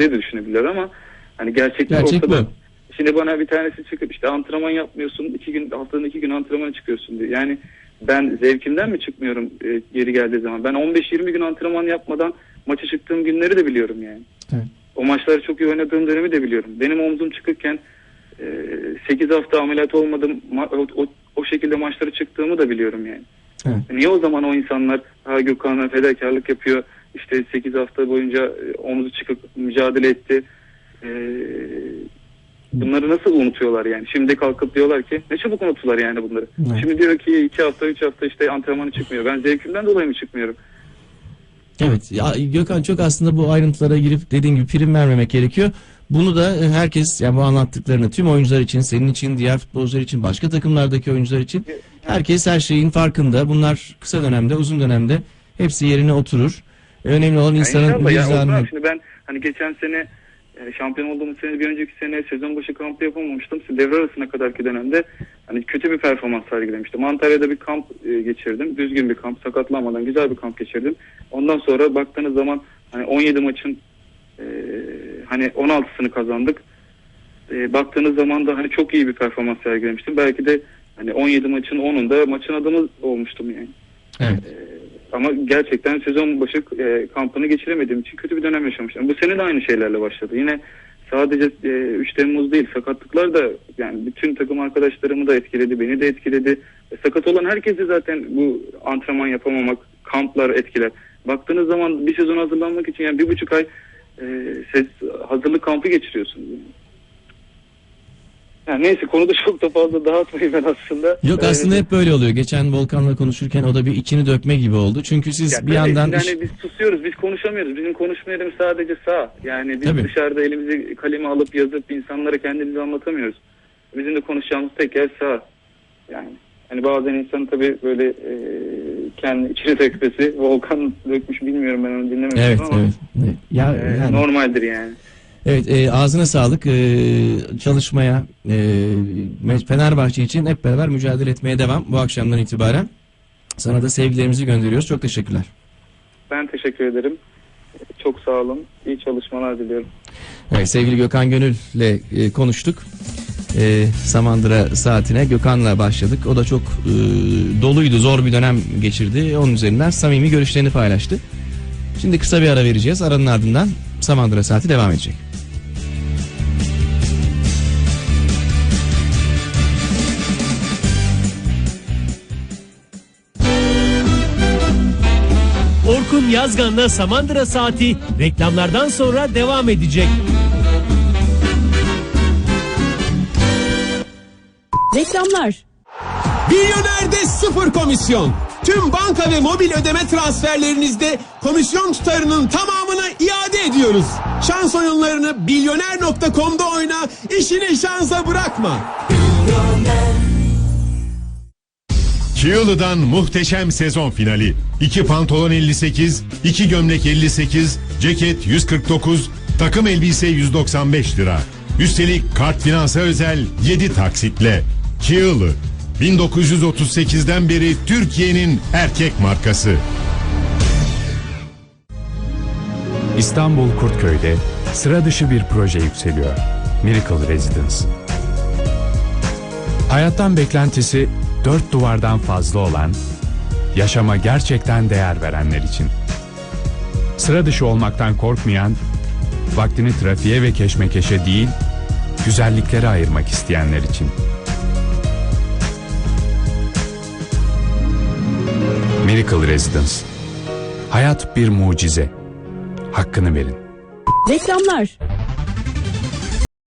diye de düşünebilirler ama hani gerçeklik Gerçek ortada. bu. Şimdi bana bir tanesi çıkıp işte antrenman yapmıyorsun, iki gün haftanın iki gün antrenmana çıkıyorsun diyor. Yani ben zevkimden mi çıkmıyorum e, geri geldiği zaman? Ben 15-20 gün antrenman yapmadan maça çıktığım günleri de biliyorum yani. Evet. O maçları çok iyi oynadığım dönemi de biliyorum. Benim omzum çıkıkken e, 8 hafta ameliyat olmadım. Ma- o, o, o şekilde maçlara çıktığımı da biliyorum yani. Evet. Niye o zaman o insanlar ha Gökhan'a fedakarlık yapıyor işte 8 hafta boyunca e, omuzu çıkıp mücadele etti. E, bunları nasıl unutuyorlar yani? Şimdi kalkıp diyorlar ki ne çabuk unutuyorlar yani bunları. Evet. Şimdi diyor ki 2 hafta 3 hafta işte antrenmanı çıkmıyor. Ben zevkimden dolayı mı çıkmıyorum? Evet. Ya, Gökhan çok aslında bu ayrıntılara girip dediğin gibi prim vermemek gerekiyor. Bunu da e, herkes yani bu anlattıklarını tüm oyuncular için, senin için, diğer futbolcular için, başka takımlardaki oyuncular için herkes her şeyin farkında. Bunlar kısa dönemde, uzun dönemde hepsi yerine oturur. Önemli olan insanın inşallah ya vicdanını. Orhan, Şimdi ben hani geçen sene e, şampiyon olduğumuz sene bir önceki sene sezon başı kampı yapamamıştım. Devre arasına kadarki dönemde hani kötü bir performans sergilemiştim. Antalya'da bir kamp e, geçirdim. Düzgün bir kamp, sakatlanmadan güzel bir kamp geçirdim. Ondan sonra baktığınız zaman hani 17 maçın e, hani 16'sını kazandık. E, baktığınız zaman da hani çok iyi bir performans sergilemiştim. Belki de hani 17 maçın 10'unda maçın adamı olmuştum yani. Evet. Ama gerçekten sezon başı e, kampını geçiremediğim için kötü bir dönem yaşamıştım. Bu sene de aynı şeylerle başladı. Yine sadece e, 3 Temmuz değil sakatlıklar da yani bütün takım arkadaşlarımı da etkiledi, beni de etkiledi. E, sakat olan herkesi zaten bu antrenman yapamamak, kamplar etkiler. Baktığınız zaman bir sezon hazırlanmak için yani bir buçuk ay e, ses, hazırlık kampı geçiriyorsunuz. Yani. Yani neyse konuda çok da fazla dağıtmayayım ben aslında. Yok Ee, aslında hep böyle oluyor. Geçen Volkan'la konuşurken o da bir içini dökme gibi oldu. Çünkü siz Ya bir tabii, yandan yani biz susuyoruz, biz konuşamıyoruz. Bizim konuşma yerimiz sadece sağ. Yani biz Tabii. dışarıda elimizi kaleme alıp yazıp insanlara kendimizi anlatamıyoruz. Bizim de konuşacağımız tek yer sağ. Yani hani bazen insan tabii böyle e, kendi içine dökmesi, Volkan dökmüş bilmiyorum ben onu dinlememiştim Evet, ama evet. evet. Ya e, yani- normaldir yani. Evet e, ağzına sağlık e, çalışmaya e, Fenerbahçe için hep beraber mücadele etmeye devam bu akşamdan itibaren. Sana da sevgilerimizi gönderiyoruz. Çok teşekkürler. Ben teşekkür ederim. Çok sağ olun. İyi çalışmalar diliyorum. Evet, sevgili Gökhan Gönül'le e, konuştuk. E, Samandıra saatine Gökhan'la başladık. O da çok e, doluydu, zor bir dönem geçirdi. Onun üzerinden samimi görüşlerini paylaştı. Şimdi kısa bir ara vereceğiz. Aranın ardından Samandıra saati devam edecek. Yazgan'la Samandıra Saati reklamlardan sonra devam edecek. Reklamlar. Milyoner'de sıfır komisyon. Tüm banka ve mobil ödeme transferlerinizde komisyon tutarının tamamını iade ediyoruz. Şans oyunlarını milyoner.com'da oyna, işini şansa bırakma. Çığlı'dan muhteşem sezon finali. 2 pantolon 58, 2 gömlek 58, ceket 149, takım elbise 195 lira. Üstelik kart finansa özel 7 taksitle. Çığlı. 1938'den beri Türkiye'nin erkek markası. İstanbul Kurtköy'de sıra dışı bir proje yükseliyor. Miracle Residence. Hayattan beklentisi dört duvardan fazla olan, yaşama gerçekten değer verenler için. Sıra dışı olmaktan korkmayan, vaktini trafiğe ve keşmekeşe değil, güzelliklere ayırmak isteyenler için. Miracle Residence. Hayat bir mucize. Hakkını verin. Reklamlar.